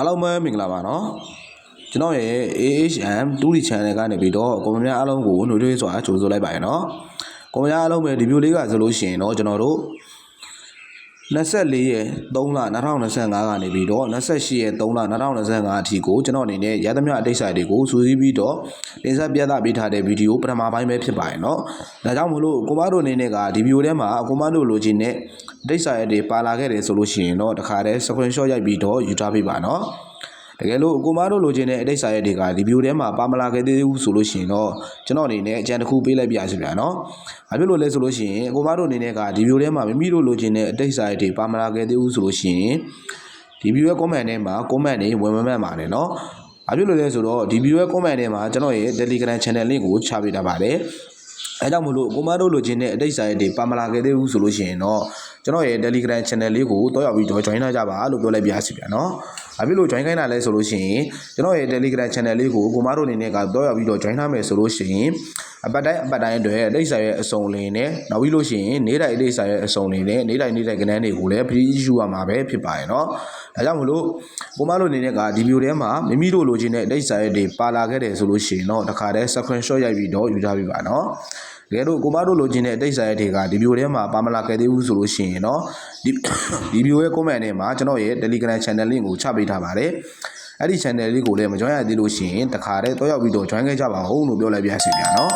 အားလုံးပဲမင်္ဂလာပါနော်ကျွန်တော်ရဲ့ AHM 2D channel ကနေပြီးတော့ကွန်မန့်များအားလုံးကိုနှုတ်ထွေးစွာကြိုဆိုလိုက်ပါရနော်ကွန်မန့်များအားလုံးပဲဒီဗီဒီယိုလေးကဆိုလို့ရှိရင်တော့ကျွန်တော်တို့ 24ရက်3လ2025ကနေပြီးတော့28ရက်3လ2025အထိကိုကျွန်တော်အနေနဲ့ရသမျှအတိတ်ဆိုင်တွေကိုစူးစီးပြီးတော့တင်ဆက်ပြသပေးထားတဲ့ဗီဒီယိုပထမပိုင်းပဲဖြစ်ပါရဲ့เนาะဒါကြောင့်မလို့ကိုမတို့အနေနဲ့ကဒီဗီဒီယိုထဲမှာကိုမတို့လိုချင်တဲ့အတိတ်ဆိုင်တွေပါလာခဲ့တယ်ဆိုလို့ရှိရင်တော့တခါတည်း screenshot ရိုက်ပြီးတော့ယူထားပေးပါเนาะ တကယ်လို့ကိုမားတို့လိုချင်တဲ့အတိတ်စာရက်တွေကဒီဗီဒီယိုထဲမှာပါမလာခဲ့သေးဘူးဆိုလို့ရှိရင်တော့ကျွန်တော်အနေနဲ့အကြံတစ်ခုပေးလိုက်ပြရစီဗျာနော်။ဘာဖြစ်လို့လဲဆိုလို့ရှိရင်ကိုမားတို့အနေနဲ့ကဒီဗီဒီယိုထဲမှာမိမိတို့လိုချင်တဲ့အတိတ်စာရက်တွေပါမလာခဲ့သေးဘူးဆိုလို့ရှိရင်ဒီဗီဒီယိုရဲ့ comment ထဲမှာ comment တွေဝင်မမှတ်ပါနဲ့နော်။ဘာဖြစ်လို့လဲဆိုတော့ဒီဗီဒီယိုရဲ့ comment ထဲမှာကျွန်တော်ရဲ့ Telegram channel link ကိုချပေးထားပါတယ်။အဲကြောင့်မလို့ကိုမတို့လိုချင်တဲ့အတိတ်စာရက်တွေပါမလာခဲ့သေးဘူးဆိုလို့ရှိရင်တော့ကျွန်တော်ရဲ့ Telegram channel လေးကိုတောက်ရောက်ပြီးတော့ join လာကြပါလို့ပြောလိုက်ပြရစီဗျာနော်။ ဘာဖြစ်လို့ join ခိုင်းတာလဲဆိုလို့ရှိရင်ကျွန်တော်ရဲ့ Telegram channel လေးကိုကိုမတို့အနေနဲ့ကတော့ရောက်ပြီးတော့ join ထားမယ်ဆိုလို့ရှိရင်အပတ်တိုင်းအပတ်တိုင်းအတွက်အတိတ်စာရဲ့အစုံလင်နဲ့နောက်ပြီးလို့ရှိရင်နေ့တိုင်းအတိတ်စာရဲ့အစုံလင်နဲ့နေ့တိုင်းနေ့တိုင်းကဏ္ဍတွေကိုလည်း free issue ရမှာပဲဖြစ်ပါရဲ့နော်။ဒါကြောင့်မလို့ကိုမတို့အနေနဲ့ကဒီ video ထဲမှာမိမိတို့လိုချင်တဲ့အတိတ်စာရဲ့တွေပါလာခဲ့တယ်ဆိုလို့ရှိရင်တော့တခါတည်း screenshot ရိုက်ပြီးတော့ယူထားပြီးပါနော်။ တကယ်လို့ကိုမတို့လိုချင်တဲ့အတိတ်ဆိုင်တွေကဒီဗီဒီယိုထဲမှာပါမလာခဲ့သေးဘူးဆိုလို့ရှိရင်တော့ဒီဒီဗီဒီယိုရဲ့ comment ထဲမှာကျွန်တော်ရဲ့ Telegram channel link ကိုချပေးထားပါတယ်အဲ့ဒီ channel လေးကိုလည်းမ join ရသေးလို့ရှိရင်တခါတည်းတော့ရောက်ပြီးတော့ join ခဲ့ကြပါဦးလို့ပြောလိုက်ပြစီပြန်နော်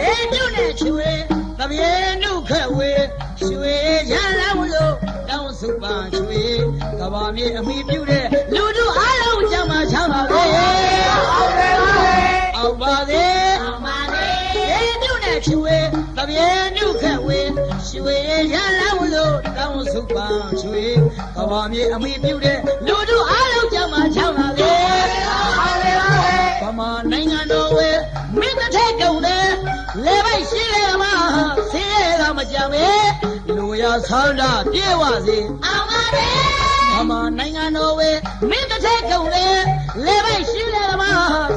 လေလေတုနဲ့ချွေတပြေနုခက်ဝေရွှေရလောင်းလို့တောင်းစုပါချွေကဘာမြေအမိပြုတဲ့လူတို့အားလုံးကြမှာချမ်းပါလေအောင်ပါလေအောင်ပါလေလေတုနဲ့ချွေတပြေနုခက်ဝေရွှေရလောင်းလို့တောင်းစုပါချွေကဘာမြေအမိပြုတဲ့လူတို့အားလုံးကြမှာချမ်းပါ လေပိုက်ရှိလေမှာဆင်းရဲတာမကြံပဲလူရဆောင်းတာပြေဝစေအောင်ပါလေဗမာနိုင်ငံတော်ဝဲမင်းတစ်ထက်ကုန်တယ်လေပိုက်ရှိလေမှာ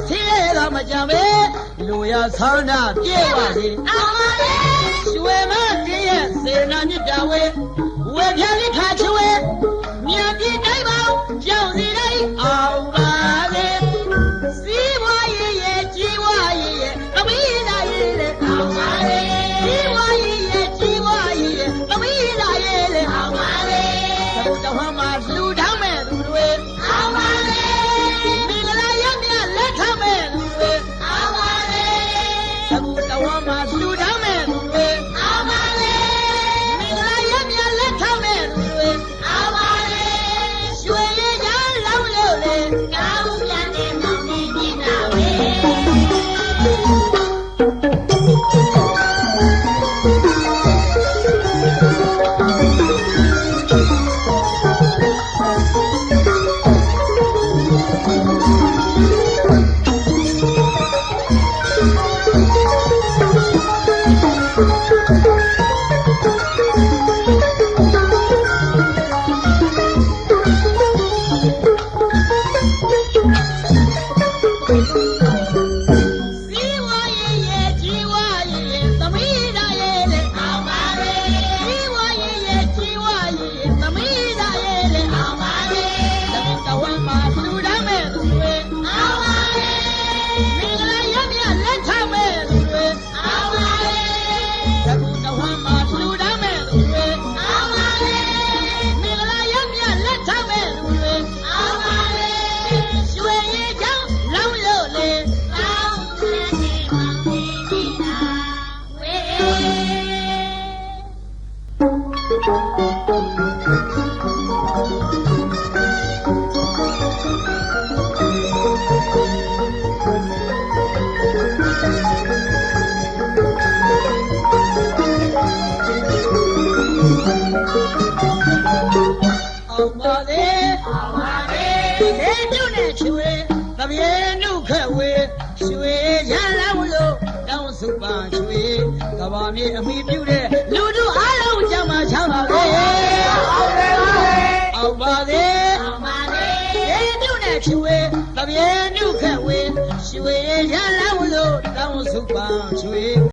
ဆင်းရဲတာမကြံပဲလူရဆောင်းတာပြေဝစေအောင်ပါလေရွှေမတည်းရဲ့စေနာမြစ်တာဝဲဝဲပြလိခါချွေမြတ်ပြည်တိုင်းပေါင်းကြောက်စီတိုင်းအောင် အောင်ပါလေသမီးတော်ဝမ်းမှာလူတမ်းမဲ့သူတွေအောင်ပါလေမင်္ဂလာရမြလက်ထမဲ့သူတွေအောင်ပါလေသမီးတော်ဝမ်းမှာလူတမ်းမဲ့သူတွေအောင်ပါလေမင်္ဂလာရမြလက်ထမဲ့သူတွေအောင်ပါလေရွှေရည်ချောင်းလောင်းလို့လေတောင်းတဲ့ဒီမောင်လေးကြီးနာဝေအောင် လေပြုတ်နဲ့ရွှေတပြေနှုတ်ခက်ဝေရွှေရလာဝလို့တောင်းစုပါရွှေကဘာမြေအမိပြုတ်တဲ့လူတို့အားလုံးကြမှာချမ်းပါလေအောင်ပါစေအောင်ပါစေလေပြုတ်နဲ့ရွှေတပြေနှုတ်ခက်ဝေရွှေရလာဝလို့တောင်းစုပါရွှေ